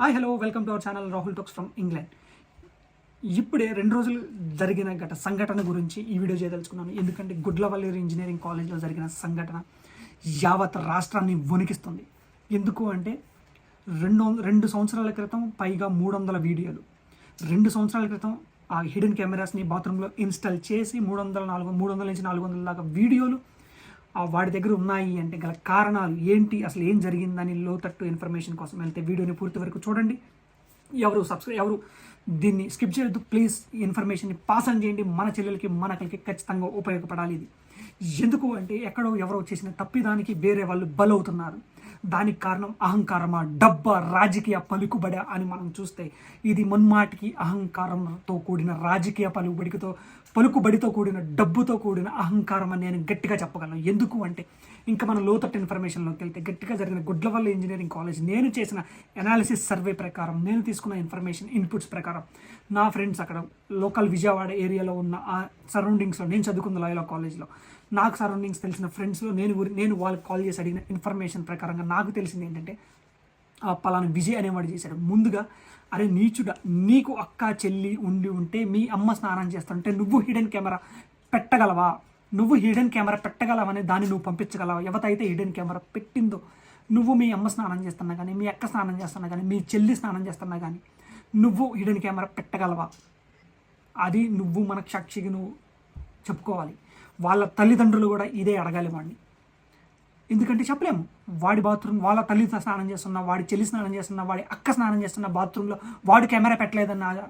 Hi hello welcome to our channel Rahul talks from England ఇప్పుడే రెండు రోజులు జరిగిన గట సంఘటన గురించి ఈ వీడియో చేయదలుచుకున్నాను. ఎందుకంటే గుడ్లవల్లేరు ఇంజనీరింగ్ కాలేజ్లో జరిగిన సంఘటన యావత్ రాష్ట్రాన్ని వణికిస్తుంది. ఎందుకు అంటే రెండు వంద- రెండు సంవత్సరాల క్రితం పైగా మూడు వందల వీడియోలు. రెండు సంవత్సరాల క్రితం ఆ హిడెన్ కెమెరాస్ని బాత్రూంలో ఇన్స్టాల్ చేసి మూడు వందల నాలుగు మూడు వందల నుంచి నాలుగు వందల దాకా వీడియోలు వాడి దగ్గర ఉన్నాయి అంటే గల కారణాలు ఏంటి? అసలు ఏం జరిగిందని లోతట్టు ఇన్ఫర్మేషన్ కోసం వెళ్తే వీడియోని పూర్తి వరకు చూడండి. ఎవరు సబ్స్క్రైబ్ ఎవరు దీన్ని స్కిప్ చేయొద్దు. ప్లీజ్ ఇన్ఫర్మేషన్ని పాస్ ఆన్ చేయండి. మన చెల్లెలకి మనకలకి ఖచ్చితంగా ఉపయోగపడాలి ఇది. ఎందుకు అంటే ఎక్కడో ఎవరో చేసిన తప్పిదానికి వేరే వాళ్ళు బలవుతున్నారు. దానికి కారణం అహంకారమా? డబ్బా రాజకీయ పలుకుబడ అని మనం చూస్తే ఇది మున్మాటికి అహంకారంతో కూడిన రాజకీయ పలుకుబడితో పలుకుబడితో కూడిన డబ్బుతో కూడిన అహంకారం అని నేను గట్టిగా చెప్పగలను. ఎందుకు అంటే ఇంకా మన లోతట్టు ఇన్ఫర్మేషన్లోకి వెళ్తే గట్టిగా జరిగిన గుడ్లవల్ల ఇంజనీరింగ్ కాలేజ్ నేను చేసిన అనాలిసిస్ సర్వే ప్రకారం నేను తీసుకున్న ఇన్ఫర్మేషన్ ఇన్పుట్స్ ప్రకారం నా ఫ్రెండ్స్ అక్కడ లోకల్ విజయవాడ ఏరియాలో ఉన్న ఆ సరౌండింగ్స్లో నేను చదువుకున్న లాయలా కాలేజ్లో నాకు సరౌండింగ్స్ తెలిసిన ఫ్రెండ్స్లో నేను నేను వాళ్ళకి కాల్ చేసి అడిగిన ఇన్ఫర్మేషన్ ప్రకారంగా నాకు తెలిసింది ఏంటంటే పలానా విజయ్ అనేవాడు చేశాడు. ముందుగా అరే నీచుడా నీకు అక్క చెల్లి ఉండి ఉంటే మీ అమ్మ స్నానం చేస్తుంటే నువ్వు హిడెన్ కెమెరా పెట్టగలవా? నువ్వు హిడెన్ కెమెరా పెట్టగలవని దాన్ని నువ్వు పంపించగలవా? ఎవతైతే హిడెన్ కెమెరా పెట్టిందో నువ్వు మీ అమ్మ స్నానం చేస్తున్నా కానీ మీ అక్క స్నానం చేస్తున్నా కానీ మీ చెల్లి స్నానం చేస్తున్నా కానీ నువ్వు హిడెన్ కెమెరా పెట్టగలవా? అది నువ్వు మన సాక్షికి నువ్వు చెప్పుకోవాలి. వాళ్ళ తల్లిదండ్రులు కూడా ఇదే అడగాలి వాడిని. ఎందుకంటే చెప్పలేము. వాడి బాత్రూమ్ వాళ్ళ తల్లితో స్నానం చేస్తున్నా వాడి చెల్లి స్నానం చేస్తున్నా వాడి అక్క స్నానం చేస్తున్న బాత్రూంలో వాడు కెమెరా పెట్టలేదన్న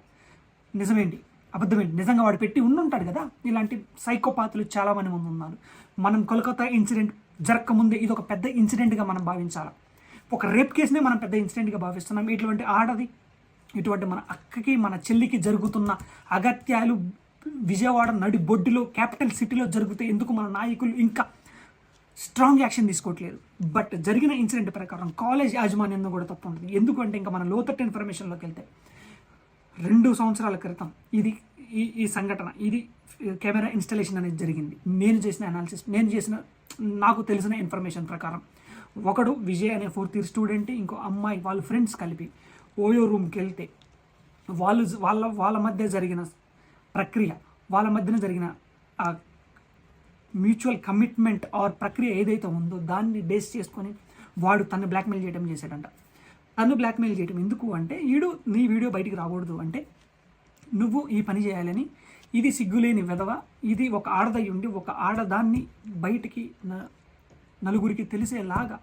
నిజమేంటి? అబద్ధమేంటి? నిజంగా వాడు పెట్టి ఉండుంటాడు కదా? ఇలాంటి సైకోపాతులు చాలామంది మంది ఉన్నారు. మనం కోల్కతా ఇన్సిడెంట్ జరగకముందే ఇది ఒక పెద్ద ఇన్సిడెంట్గా మనం భావించాలి? ఒక రేప్ కేసునే మనం పెద్ద ఇన్సిడెంట్గా భావిస్తున్నాం. ఇటువంటి ఆడది ఇటువంటి మన అక్కకి మన చెల్లికి జరుగుతున్న అగత్యాలు విజయవాడ నడి బొడ్డులో క్యాపిటల్ సిటీలో జరిగితే ఎందుకు మన నాయకులు ఇంకా స్ట్రాంగ్ యాక్షన్ తీసుకోవట్లేదు. బట్ జరిగిన ఇన్సిడెంట్ ప్రకారం కాలేజ్ యాజమాన్యంలో కూడా తప్పు ఉంటుంది. ఎందుకంటే ఇంకా మన లోతట్టు ఇన్ఫర్మేషన్లోకి వెళ్తే రెండు సంవత్సరాల క్రితం ఇది ఈ ఈ సంఘటన ఇది కెమెరా ఇన్స్టాలేషన్ అనేది జరిగింది. నేను చేసిన అనాలిసిస్ నేను చేసిన నాకు తెలిసిన ఇన్ఫర్మేషన్ ప్రకారం ఒకడు విజయ్ అనే ఫోర్త్ ఇయర్ స్టూడెంట్ ఇంకో అమ్మాయి వాళ్ళ ఫ్రెండ్స్ కలిపి ఓయో రూమ్కి వెళ్తే వాళ్ళు వాళ్ళ వాళ్ళ మధ్య జరిగిన ప్రక్రియ వాళ్ళ మధ్యన జరిగిన మ్యూచువల్ కమిట్మెంట్ ఆర్ ప్రక్రియ ఏదైతే ఉందో దాన్ని బేస్ చేసుకొని వాడు తను బ్లాక్మెయిల్ చేయడం చేశాడంట. తను బ్లాక్మెయిల్ చేయడం ఎందుకు అంటే ఈడు నీ వీడియో బయటికి రాకూడదు అంటే నువ్వు ఈ పని చేయాలని ఇది సిగ్గులేని వెధవ ఇది ఒక ఆడదై ఉండి ఒక ఆడదాన్ని బయటికి న- నలుగురికి తెలిసేలాగా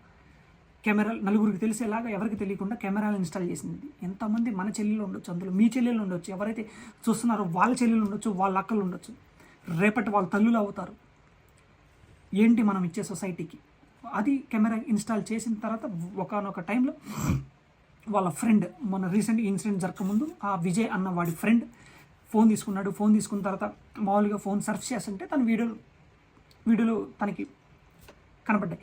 కెమెరా నలుగురికి తెలిసేలాగా ఎవరికి తెలియకుండా కెమెరాలు ఇన్స్టాల్ చేసింది. ఎంతమంది మన చెల్లెలు ఉండొచ్చు అందులో మీ చెల్లెలు ఉండొచ్చు ఎవరైతే చూస్తున్నారో వాళ్ళ చెల్లెలు ఉండొచ్చు వాళ్ళ అక్కలు ఉండొచ్చు. రేపటి వాళ్ళ తల్లులు అవుతారు. ఏంటి మనం ఇచ్చే సొసైటీకి? అది కెమెరా ఇన్స్టాల్ చేసిన తర్వాత ఒకనొక టైంలో వాళ్ళ ఫ్రెండ్ మన రీసెంట్ ఇన్సిడెంట్ జరగకముందు ఆ విజయ్ అన్న వాడి ఫ్రెండ్ ఫోన్ తీసుకున్నాడు. ఫోన్ తీసుకున్న తర్వాత మామూలుగా ఫోన్ సర్చ్ చేస్తుంటే తన వీడియోలు వీడియోలు తనకి కనపడ్డాయి.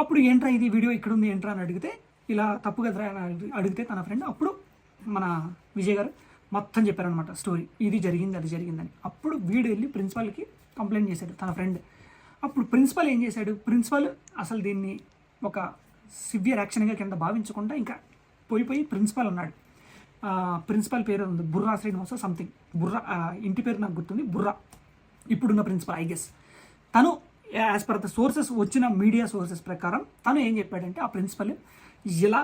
అప్పుడు ఏంట్రా ఇది వీడియో ఇక్కడ ఉంది ఏంట్రా అని అడిగితే ఇలా తప్పు కదరా అని అడిగితే తన ఫ్రెండ్ అప్పుడు మన విజయ్ గారు మొత్తం చెప్పారనమాట స్టోరీ. ఇది జరిగింది అది జరిగిందని. అప్పుడు వీడు వెళ్ళి ప్రిన్సిపాల్కి కంప్లైంట్ చేశాడు తన ఫ్రెండ్. అప్పుడు ప్రిన్సిపల్ ఏం చేశాడు? ప్రిన్సిపల్ అసలు దీన్ని ఒక సివియర్ యాక్షన్గా కింద భావించకుండా ఇంకా పోయిపోయి ప్రిన్సిపల్ అన్నాడు ప్రిన్సిపల్ పేరు ఉంది బుర్రా శ్రీనివాస సంథింగ్. బుర్రా ఇంటి పేరు నాకు గుర్తుంది. బుర్రా. ఇప్పుడున్న ప్రిన్సిపల్ ఐ గెస్ తను యాజ్ పర్ ద సోర్సెస్ వచ్చిన మీడియా సోర్సెస్ ప్రకారం తను ఏం చెప్పాడంటే ఆ ప్రిన్సిపల్ ఇలా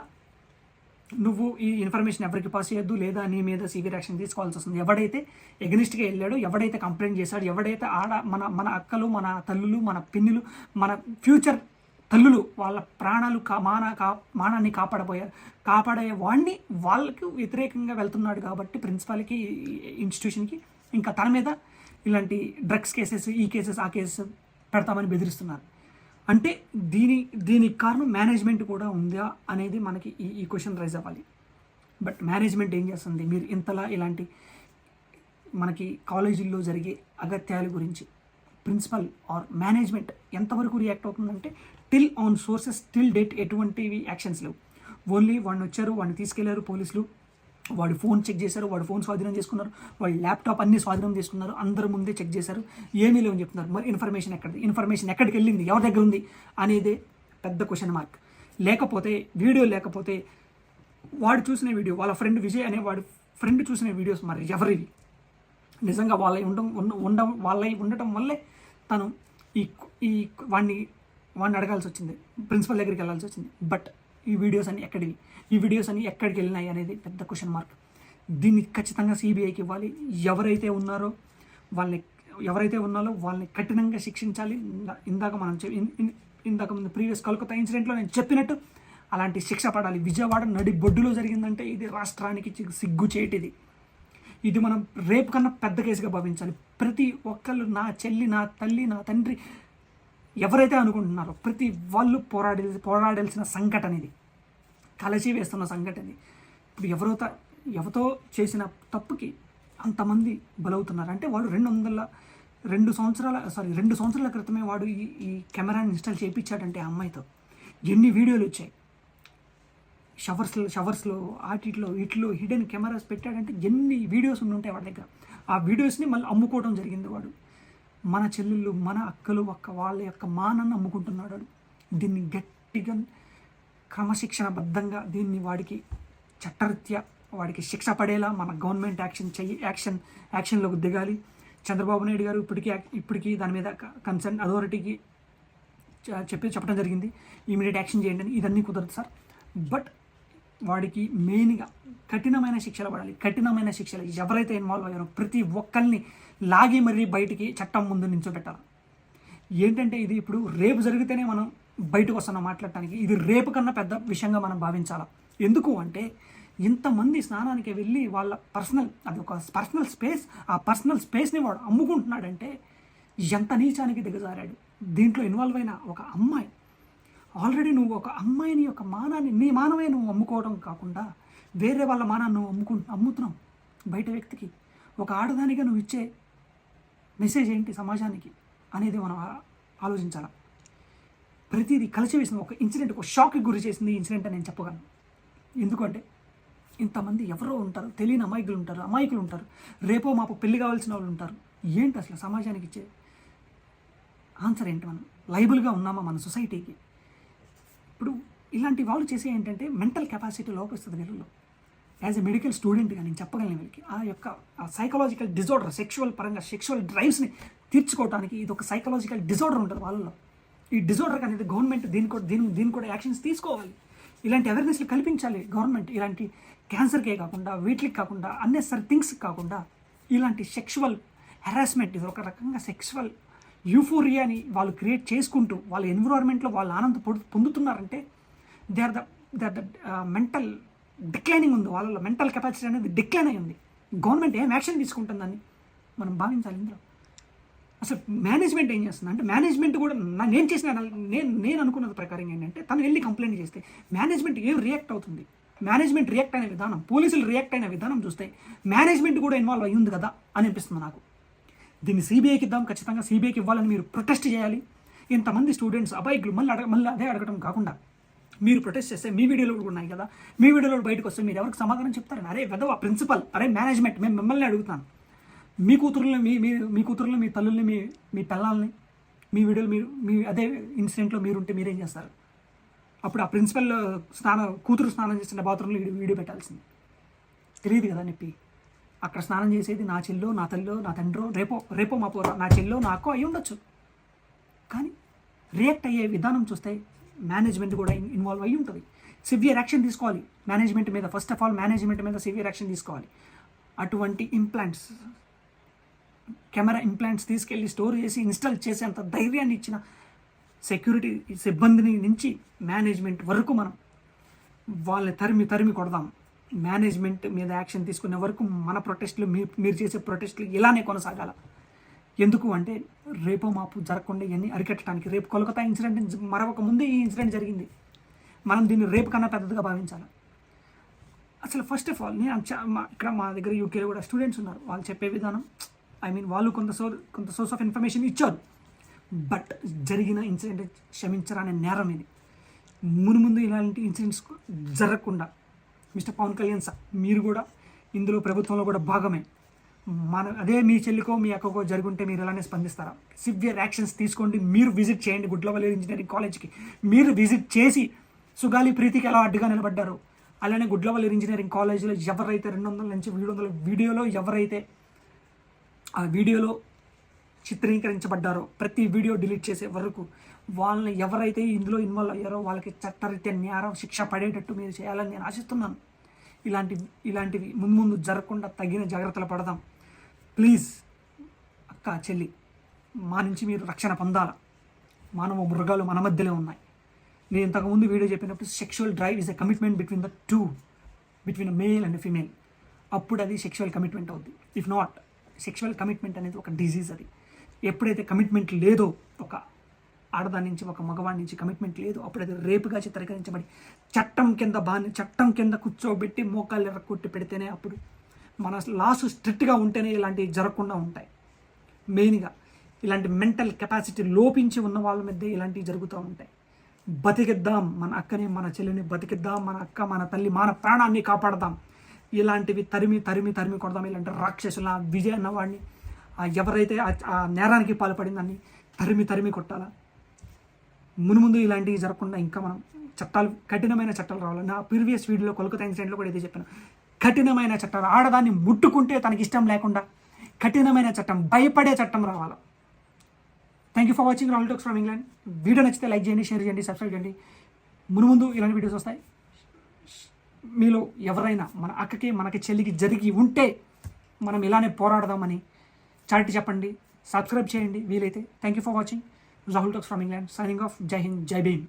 నువ్వు ఈ ఇన్ఫర్మేషన్ ఎవరికి పాస్ చేయొద్దు లేదా నీ మీద సివియర్ యాక్షన్ తీసుకోవాల్సి వస్తుంది. ఎవడైతే ఎగ్నిస్ట్గా వెళ్ళాడో ఎవడైతే కంప్లైంట్ చేశాడు ఎవడైతే ఆడ మన మన అక్కలు మన తల్లులు మన పిన్నులు మన ఫ్యూచర్ తల్లులు వాళ్ళ ప్రాణాలు కా మాన కా మానాన్ని కాపాడబోయారు కాపాడే వాడిని వాళ్ళకి వ్యతిరేకంగా వెళ్తున్నాడు కాబట్టి ప్రిన్సిపాల్కి ఇన్స్టిట్యూషన్కి ఇంకా తన మీద ఇలాంటి డ్రగ్స్ కేసెస్ ఈ కేసెస్ ఆ కేసెస్ పెడతామని బెదిరిస్తున్నారు. అంటే దీని దీనికి కారణం మేనేజ్మెంట్ కూడా ఉందా అనేది మనకి ఈ ఈ క్వశ్చన్ రైజ్ అవ్వాలి. బట్ మేనేజ్మెంట్ ఏం చేస్తుంది? మీరు ఇంతలా ఇలాంటి మనకి కాలేజీల్లో జరిగే అగత్యాల గురించి ప్రిన్సిపల్ ఆర్ మేనేజ్మెంట్ ఎంతవరకు రియాక్ట్ అవుతుందంటే till on sources till date ఎటువంటివి యాక్షన్స్ లేవు. ఓన్లీ వాడిని వచ్చారు వాడిని తీసుకెళ్ళారు పోలీసులు వాడి ఫోన్ చెక్ చేశారు వాడి ఫోన్ స్వాధీనం చేసుకున్నారు వాడి ల్యాప్టాప్ అన్ని స్వాధీనం చేసుకున్నారు అందరి ముందే చెక్ చేశారు ఏమీ లేవని చెప్తున్నారు. మరి ఇన్ఫర్మేషన్ ఎక్కడ ఇన్ఫర్మేషన్ ఎక్కడికి వెళ్ళింది? ఎవరి దగ్గర ఉంది? అనేదే పెద్ద క్వశ్చన్ మార్క్ లేకపోతే వీడియో లేకపోతే వాడు చూసిన వీడియో వాళ్ళ ఫ్రెండ్ విజయ్ అనే వాడు ఫ్రెండ్ చూసిన వీడియోస్ మరి ఎవరివి? నిజంగా వాళ్ళ ఉండడం ఉండ ఉండడం వాళ్ళ ఉండటం వల్లే తను ఈ ఈ వాడిని వాడిని అడగాల్సి వచ్చింది. ప్రిన్సిపల్ దగ్గరికి వెళ్ళాల్సి వచ్చింది. బట్ ఈ వీడియోస్ అన్ని ఎక్కడివి? ఈ వీడియోస్ అన్ని ఎక్కడికి వెళ్ళినాయి అనేది పెద్ద క్వశ్చన్ మార్క్ దీన్ని ఖచ్చితంగా సిబిఐకి ఇవ్వాలి. ఎవరైతే ఉన్నారో వాళ్ళని ఎవరైతే ఉన్నారో వాళ్ళని కఠినంగా శిక్షించాలి. ఇందాక మనం ఇందాక ముందు ప్రీవియస్ కలకత్తా ఇన్సిడెంట్లో నేను చెప్పినట్టు అలాంటి శిక్ష పడాలి. విజయవాడ నడి బొడ్డులో జరిగిందంటే ఇది రాష్ట్రానికి సిగ్గు చేటిది. ఇది మనం రేపు కన్నా పెద్ద కేసుగా భావించాలి. ప్రతి ఒక్కళ్ళు నా చెల్లి నా తల్లి నా తండ్రి ఎవరైతే అనుకుంటున్నారో ప్రతి వాళ్ళు పోరాడి పోరాడాల్సిన సంఘటన ఇది కలచి వేస్తున్న సంఘటన ఇది ఇప్పుడు ఎవరో ఎవరితో చేసిన తప్పుకి అంతమంది బలవుతున్నారు. అంటే వాడు రెండు వందల రెండు సంవత్సరాల సారీ రెండు సంవత్సరాల క్రితమే వాడు ఈ ఈ కెమెరాని ఇన్స్టాల్ చేయించాడంటే ఆ అమ్మాయితో. ఎన్ని వీడియోలు వచ్చాయి? షవర్స్లో షవర్స్లో ఆటిట్లో ఇట్లో హిడెన్ కెమెరాస్ పెట్టాడంటే ఎన్ని వీడియోస్ ఉండి ఉంటాయి వాడి దగ్గర? ఆ వీడియోస్ని మళ్ళీ అమ్ముకోవడం జరిగింది వాడు. మన చెల్లెళ్ళు మన అక్కలు ఒక్క వాళ్ళ యొక్క మానని అమ్ముకుంటున్నాడు దీన్ని గట్టిగా క్రమశిక్షణబద్ధంగా దీన్ని వాడికి చట్టరీత్యా వాడికి శిక్ష పడేలా మన గవర్నమెంట్ యాక్షన్ చెయ్యి యాక్షన్ యాక్షన్లోకి దిగాలి. చంద్రబాబు నాయుడు గారు ఇప్పటికీ ఇప్పటికీ దాని మీద కన్సర్న్ అథారిటీకి చెప్పి చెప్పడం జరిగింది. ఇమీడియట్ యాక్షన్ చేయండి అని. ఇదన్నీ కుదరదు సార్. బట్ వాడికి మెయిన్గా కఠినమైన శిక్షలు పడాలి. కఠినమైన శిక్షలు. ఎవరైతే ఇన్వాల్వ్ అయ్యారో ప్రతి ఒక్కరిని లాగి మరీ బయటికి చట్టం ముందు నించోబెట్టాలి. ఏంటంటే ఇది ఇప్పుడు రేపు జరిగితేనే మనం బయటకు వస్తున్నాం మాట్లాడటానికి. ఇది రేపు కన్నా పెద్ద విషయంగా మనం భావించాలా? ఎందుకు అంటే ఇంతమంది స్నానానికి వెళ్ళి వాళ్ళ పర్సనల్ అది ఒక పర్సనల్ స్పేస్ ఆ పర్సనల్ స్పేస్ని వాడు అమ్ముకుంటున్నాడంటే ఎంత నీచానికి దిగజారాడు. దీంట్లో ఇన్వాల్వ్ అయిన ఒక అమ్మాయి ఆల్రెడీ నువ్వు ఒక అమ్మాయిని యొక్క మానాన్ని నీ మానమే నువ్వు అమ్ముకోవడం కాకుండా వేరే వాళ్ళ మానాన్ని నువ్వు అమ్ముకు అమ్ముతున్నావు బయట వ్యక్తికి. ఒక ఆడదానిగా నువ్వు ఇచ్చే మెసేజ్ ఏంటి సమాజానికి అనేది మనం ఆలోచించాలి? ప్రతిదీ కలిసి వేసిన ఒక ఇన్సిడెంట్ ఒక షాక్కి గురి చేసింది ఈ ఇన్సిడెంట్ అని నేను చెప్పగలను. ఎందుకంటే ఇంతమంది ఎవరో ఉంటారు తెలియని అమాయకులు ఉంటారు అమాయకులు ఉంటారు. రేపో మాపు పెళ్ళి కావాల్సిన వాళ్ళు ఉంటారు. ఏంటి అసలు సమాజానికి ఇచ్చే ఆన్సర్ ఏంటి మనం? లైబుల్గా ఉన్నామా మన సొసైటీకి ఇప్పుడు ఇలాంటి వాళ్ళు చేసే ఏంటంటే మెంటల్ కెపాసిటీ లోపిస్తుంది వీళ్ళలో యాజ్ ఎ మెడికల్ స్టూడెంట్గా నేను చెప్పగలను వీళ్ళకి ఆ యొక్క సైకలాజికల్ డిజార్డర్ సెక్షువల్ పరంగా సెక్షువల్ డ్రైవ్స్ని తీర్చుకోవడానికి ఇది ఒక సైకలాజికల్ డిజార్డర్ ఉంటుంది వాళ్ళలో. ఈ డిజార్డర్ అనేది గవర్నమెంట్ దీని కూడా దీని దీని కూడా యాక్షన్స్ తీసుకోవాలి. ఇలాంటి అవేర్నెస్లు కల్పించాలి గవర్నమెంట్ ఇలాంటి క్యాన్సర్కే కాకుండా వీటికి కాకుండా అన్నెసరీ థింగ్స్కి కాకుండా ఇలాంటి సెక్షువల్ హెరాస్మెంట్ ఇది ఒక రకంగా సెక్షువల్ యూఫోరియాని వాళ్ళు క్రియేట్ చేసుకుంటూ వాళ్ళ ఎన్విరాన్మెంట్లో వాళ్ళు ఆనంద పొందుతున్నారంటే they are the they are the mental declining ఉంది. వాళ్ళ మెంటల్ కెపాసిటీ అనేది డిక్లైన్ అయి ఉంది. గవర్నమెంట్ ఏం యాక్షన్ తీసుకుంటుందని మనం భావించాలి ఇందులో. అసలు మేనేజ్మెంట్ ఏం చేస్తుంది? అంటే మేనేజ్మెంట్ కూడా నేను చేసిన నేను నేను అనుకున్నది ప్రకారం ఏంటంటే తను వెళ్ళి కంప్లైంట్ చేస్తే మేనేజ్మెంట్ ఏం రియాక్ట్ అవుతుంది? మేనేజ్మెంట్ రియాక్ట్ అయిన విధానం పోలీసులు రియాక్ట్ అయిన విధానం చూస్తే మేనేజ్మెంట్ కూడా ఇన్వాల్వ్ అయ్యింది కదా అని అనిపిస్తుంది నాకు. దీన్ని సిబిఐకి ఇద్దాం ఖచ్చితంగా సిబిఐకి ఇవ్వాలని మీరు ప్రొటెస్ట్ చేయాలి. ఇంతమంది స్టూడెంట్స్ అబ్బాయిలు మళ్ళీ అడగ మళ్ళీ అదే అడగడం కాకుండా మీరు ప్రొటెస్ట్ చేస్తే మీ వీడియోలు కూడా ఉన్నాయి కదా మీ వీడియోలో బయటకు వస్తే మీరు ఎవరికి సమాధానం చెప్తారని అరే వెదవ ప్రిన్సిపల్ అరే మేనేజ్మెంట్ మేము మిమ్మల్ని అడుగుతాను మీ కూతురుని మీ మీ మీ కూతురుని మీ తల్లుల్ని మీ మీ పిల్లల్ని మీ వీడియోలు మీరు మీ అదే ఇన్సిడెంట్లో మీరుంటే మీరేం చేస్తారు? అప్పుడు ఆ ప్రిన్సిపల్ స్నానం కూతురు స్నానం చేసిన బాత్రూంలో వీడియో వీడియో పెట్టాల్సింది. తెలియదు కదా నొప్పి. అక్కడ స్నానం చేసేది నా చెల్లో నా తల్లో నా తండ్రో రేపో రేపో మా పోరా నా చెల్లో నా అక్కో అయి ఉండొచ్చు. కానీ రియాక్ట్ అయ్యే విధానం చూస్తే మేనేజ్మెంట్ కూడా ఇన్వాల్వ్ అయ్యి ఉంటుంది. సివియర్ యాక్షన్ తీసుకోవాలి. మేనేజ్మెంట్ మీద ఫస్ట్ ఆఫ్ ఆల్ మేనేజ్మెంట్ మీద సివియర్ యాక్షన్ తీసుకోవాలి. అటువంటి ఇంప్లాంట్స్ కెమెరా ఇంప్లాంట్స్ తీసుకెళ్ళి స్టోర్ చేసి ఇన్స్టాల్ చేసేంత ధైర్యాన్ని ఇచ్చిన సెక్యూరిటీ సిబ్బందిని నుంచి మేనేజ్మెంట్ వరకు మనం వాళ్ళని తరిమి తరిమి కొడదాం. మేనేజ్మెంట్ మీద యాక్షన్ తీసుకునే వరకు మన ప్రొటెస్ట్లు మీ మీరు చేసే ప్రొటెస్ట్లు ఇలానే కొనసాగాల. ఎందుకు అంటే రేపో మాపు జరగకుండా ఇవన్నీ అరికట్టడానికి రేపు కోల్కతా ఇన్సిడెంట్ మరొక ముందే ఈ ఇన్సిడెంట్ జరిగింది. మనం దీన్ని రేపు కన్నా పెద్దదిగా భావించాలి. అసలు ఫస్ట్ ఆఫ్ ఆల్ నేను చా- మా- ఇక్కడ మా దగ్గర యూకేలో కూడా స్టూడెంట్స్ ఉన్నారు. వాళ్ళు చెప్పే విధానం ఐ మీన్ వాళ్ళు కొంత సో కొంత సోర్స్ ఆఫ్ ఇన్ఫర్మేషన్ ఇచ్చారు. బట్ జరిగిన ఇన్సిడెంట్ క్షమించరాని నేరం ఇది. మును ముందు ఇలాంటి ఇన్సిడెంట్స్ జరగకుండా మిస్టర్ పవన్ కళ్యాణ్ సార్ మీరు కూడా ఇందులో ప్రభుత్వంలో కూడా భాగమే. మన అదే మీ చెల్లికో మీ అక్కకో జరుగుంటే మీరు ఎలానే స్పందిస్తారా? సివియర్ యాక్షన్స్ తీసుకోండి మీరు విజిట్ చేయండి. గుడ్లవల్లి ఇంజనీరింగ్ కాలేజ్కి మీరు విజిట్ చేసి సుగాలి ప్రీతికి ఎలా అడ్డుగా నిలబడ్డారు. అలానే గుడ్లవల్లి ఇంజనీరింగ్ కాలేజీలో ఎవరైతే రెండు వందల నుంచి ఏడు వందల వీడియోలో ఎవరైతే ఆ వీడియోలో చిత్రీకరించబడ్డారో ప్రతి వీడియో డిలీట్ చేసే వరకు వాళ్ళని ఎవరైతే ఇందులో ఇన్వాల్వ్ అయ్యారో వాళ్ళకి చట్టరీత్యా నేరం శిక్ష పడేటట్టు మీరు చేయాలని నేను ఆశిస్తున్నాను. ఇలాంటి ఇలాంటివి ముందు ముందు జరగకుండా తగిన జాగ్రత్తలు పడదాం. ప్లీజ్ అక్క చెల్లి మా నుంచి మీరు రక్షణ పొందాలా? మానవ మృగాలు మన మధ్యలో ఉన్నాయి. నేను ఇంతకుముందు వీడియో చెప్పినప్పుడు sexual drive is a commitment between the two between male and female అప్పుడు అది సెక్షువల్ కమిట్మెంట్ అవుద్ది. ఇఫ్ నాట్ సెక్షువల్ కమిట్మెంట్ అనేది ఒక డిజీజ్ అది. ఎప్పుడైతే కమిట్మెంట్ లేదో ఒక ఆడదాని నుంచి ఒక మగవాడి నుంచి కమిట్మెంట్ లేదు అప్పుడైతే రేపుగా చిత్రీకరించబడి చట్టం కింద బాని చట్టం కింద కూర్చోబెట్టి మోకాళ్ళు ఎర్రకొట్టి పెడితేనే అప్పుడు మన లాస్ స్ట్రిక్ట్గా ఉంటేనే ఇలాంటివి జరగకుండా ఉంటాయి. మెయిన్గా ఇలాంటి మెంటల్ కెపాసిటీ లోపించి ఉన్న వాళ్ళ మధ్య ఇలాంటివి జరుగుతూ ఉంటాయి. బతికిద్దాం మన అక్కని మన చెల్లిని బతికిద్దాం మన అక్క మన తల్లి మన ప్రాణాన్ని కాపాడదాం. ఇలాంటివి తరిమి తరిమి తరిమి కొడదాం. ఇలాంటి రాక్షసుల విజయ అన్నవాడిని ఎవరైతే ఆ- నేరానికి పాల్పడిందని తరిమి తరిమి కొట్టాలా? మునుముందు ఇలాంటివి జరగకుండా ఇంకా మనం చట్టాలు కఠినమైన చట్టాలు రావాలి? నా ప్రీవియస్ వీడియోలో కొలకతా ఇన్సిడెంట్లో కూడా ఇదే చెప్పాను. కఠినమైన చట్టాలు ఆడదాన్ని ముట్టుకుంటే తనకి ఇష్టం లేకుండా కఠినమైన చట్టం భయపడే చట్టం రావాలి? Thank you for watching Rahul talks from England video నచ్చితే లైక్ చేయండి షేర్ చేయండి సబ్స్క్రైబ్ చేయండి. మునుముందు ఇలాంటి వీడియోస్ వస్తాయి. మీలో ఎవరైనా మన అక్కకి మనకి చెల్లికి జరిగి ఉంటే మనం ఇలానే పోరాడదామని చాటి చెప్పండి సబ్స్క్రైబ్ చేయండి వీలైతే. Thank you for watching Rahul talks from England signing off జై హింద్ జై భీమ్